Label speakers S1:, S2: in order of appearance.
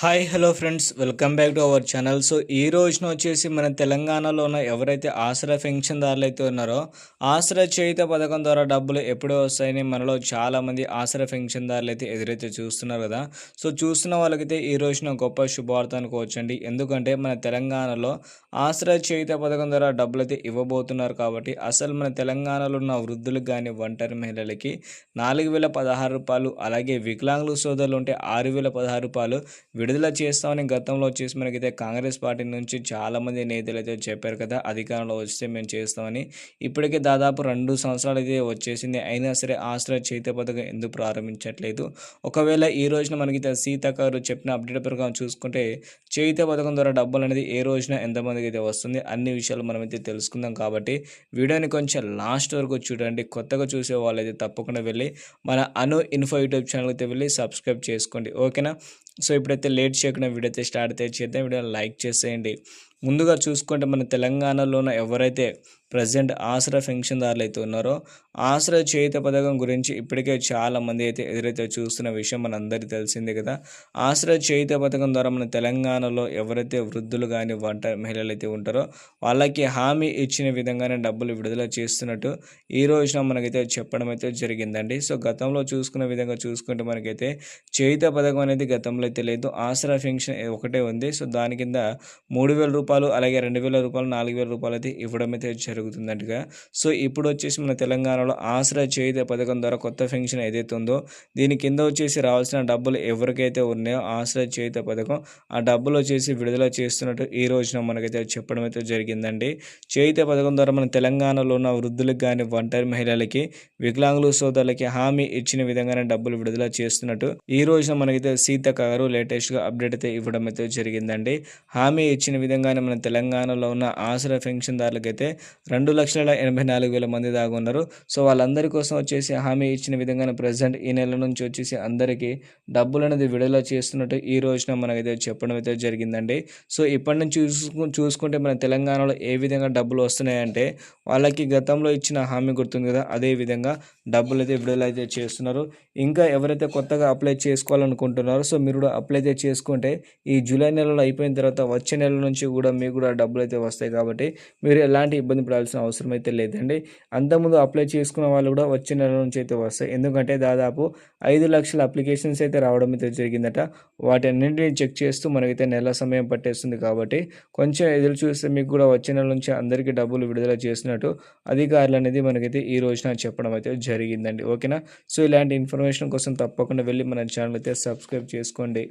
S1: Hi hello friends welcome back to our channel so ఈ రోజున వచ్చేసి మన తెలంగాణలో ఉన్న ఎవరైతే ఆసరా పెన్షన్దారులు అయితే ఉన్నారో ఆసరా చేయుత పథకం ద్వారా డబ్బులు ఎప్పుడో వస్తాయని మనలో చాలామంది ఆసరా పెన్షన్దారులు అయితే ఎదురైతే చూస్తున్నారు కదా. సో చూస్తున్న వాళ్ళకైతే ఈ రోజున గొప్ప శుభవార్త అనుకోవచ్చండి. ఎందుకంటే మన తెలంగాణలో ఆసరా చేయుత పథకం ద్వారా డబ్బులు అయితే ఇవ్వబోతున్నారు కాబట్టి అసలు మన తెలంగాణలో ఉన్న వృద్ధులకు కానీ ఒంటరి మహిళలకి నాలుగు వేల పదహారు రూపాయలు అలాగే వికలాంగులు సోదరులు ఉంటే ఆరు వేల పదహారు రూపాయలు విడుదల చేస్తామని గతంలో వచ్చేసి మనకైతే కాంగ్రెస్ పార్టీ నుంచి చాలామంది నేతలు అయితే చెప్పారు కదా అధికారంలో వస్తే మేము చేస్తామని. ఇప్పటికే దాదాపు రెండు సంవత్సరాలు అయితే వచ్చేసింది. అయినా సరే ఆశ్రయ చైత్య పథకం ఎందుకు ప్రారంభించట్లేదు? ఒకవేళ ఈ రోజున మనకి సీతాకారు చెప్పిన అప్డేట్ ప్రకారం చూసుకుంటే చైత్య పథకం ద్వారా డబ్బులు అనేది ఏ రోజున ఎంతమందికి అయితే వస్తుంది? అన్ని విషయాలు మనమైతే తెలుసుకుందాం కాబట్టి వీడియోని కొంచెం లాస్ట్ వరకు చూడండి. కొత్తగా చూసే వాళ్ళైతే తప్పకుండా వెళ్ళి మన అను ఇన్ఫో యూట్యూబ్ ఛానల్ అయితే వెళ్ళి సబ్స్క్రైబ్ చేసుకోండి. ఓకేనా? సో ఇప్పుడైతే లేట్ చేయకుండా వీడియో అయితే స్టార్ట్ అయితే చేద్దాం. వీడియో లైక్ చేసేయండి. ముందుగా చూసుకుంటే మన తెలంగాణలోన ఎవరైతే ప్రజెంట్ ఆసరా పెన్షన్దారులు అయితే ఉన్నారో ఆసరా చేయుత పథకం గురించి ఇప్పటికే చాలామంది అయితే ఎదురైతే చూస్తున్న విషయం మనందరికీ తెలిసిందే కదా. ఆసరా చేయుత పథకం ద్వారా మన తెలంగాణలో ఎవరైతే వృద్ధులు కానీ వంట మహిళలు అయితే ఉంటారో వాళ్ళకి హామీ ఇచ్చిన విధంగానే డబ్బులు విడుదల చేస్తున్నట్టు ఈ రోజున మనకైతే చెప్పడం అయితే జరిగిందండి. సో గతంలో చూసుకున్న విధంగా చూసుకుంటే మనకైతే చేయుత పథకం అనేది గతంలో అయితే లేదు. ఆసరా పెన్షన్ ఒకటే ఉంది. సో దాని కింద మూడు వేల రూపాయలు అలాగే రెండు వేల రూపాయలు నాలుగు వేల రూపాయలు అయితే ఇవ్వడం అయితే జరుగుతుందంటగా. సో ఇప్పుడు వచ్చేసి మన తెలంగాణలో ఆసరా చేయుత పథకం ద్వారా కొత్త పెన్షన్ ఏదైతే ఉందో దీని కింద వచ్చేసి రావాల్సిన డబ్బులు ఎవరికైతే ఉన్నాయో ఆసరా చేయుత పథకం ఆ డబ్బులు వచ్చేసి విడుదల చేస్తున్నట్టు ఈ రోజున మనకైతే చెప్పడం అయితే జరిగిందండి. చేయుత పథకం ద్వారా మన తెలంగాణలో ఉన్న వృద్ధులకు కానీ ఒంటరి మహిళలకి వికలాంగులు సోదరులకి హామీ ఇచ్చిన విధంగానే డబ్బులు విడుదల చేస్తున్నట్టు ఈ రోజున మనకైతే సీతక్క గారు లేటెస్ట్గా అప్డేట్ అయితే ఇవ్వడం అయితే జరిగిందండి. హామీ ఇచ్చిన విధంగానే మన తెలంగాణలో ఉన్న ఆసరా పెన్షన్దారులకైతే రెండు లక్షల ఎనభై నాలుగు వేల మంది దాకా ఉన్నారు. సో వాళ్ళందరి కోసం వచ్చేసి హామీ ఇచ్చిన విధంగానే ప్రజెంట్ ఈ నెల నుంచి వచ్చేసి అందరికీ డబ్బులు అనేది విడుదల చేస్తున్నట్టు ఈ రోజున మనకైతే చెప్పడం అయితే జరిగిందండి. సో ఇప్పటి నుంచి చూసుకు చూసుకుంటే మన తెలంగాణలో ఏ విధంగా డబ్బులు వస్తున్నాయంటే వాళ్ళకి గతంలో ఇచ్చిన హామీ గుర్తుంది కదా అదే విధంగా డబ్బులు అయితే విడుదల అయితే చేస్తున్నారు. ఇంకా ఎవరైతే కొత్తగా అప్లై చేసుకోవాలనుకుంటున్నారో సో మీరు కూడా అప్లై అయితే చేసుకుంటే ఈ జూలై నెలలో అయిపోయిన తర్వాత వచ్చే నెల నుంచి కూడా మీకు కూడా డబ్బులు అయితే వస్తాయి కాబట్టి మీరు ఎలాంటి ఇబ్బంది చేయాల్సిన అవసరం అయితే లేదండి. అంతకుముందు అప్లై చేసుకున్న వాళ్ళు కూడా వచ్చే నెల నుంచి అయితే వస్తాయి. ఎందుకంటే దాదాపు ఐదు లక్షల అప్లికేషన్స్ అయితే రావడం అయితే జరిగిందట. వాటన్నింటినీ చెక్ చేస్తూ మనకైతే నెల సమయం పట్టేస్తుంది కాబట్టి కొంచెం ఎదురు చూస్తే మీకు కూడా వచ్చే నెల నుంచి అందరికీ డబ్బులు విడుదల చేసినట్టు అధికారులు అనేది మనకైతే ఈ రోజున చెప్పడం అయితే జరిగిందండి. ఓకేనా? సో ఇలాంటి ఇన్ఫర్మేషన్ కోసం తప్పకుండా వెళ్ళి మన ఛానల్ అయితే సబ్స్క్రైబ్ చేసుకోండి.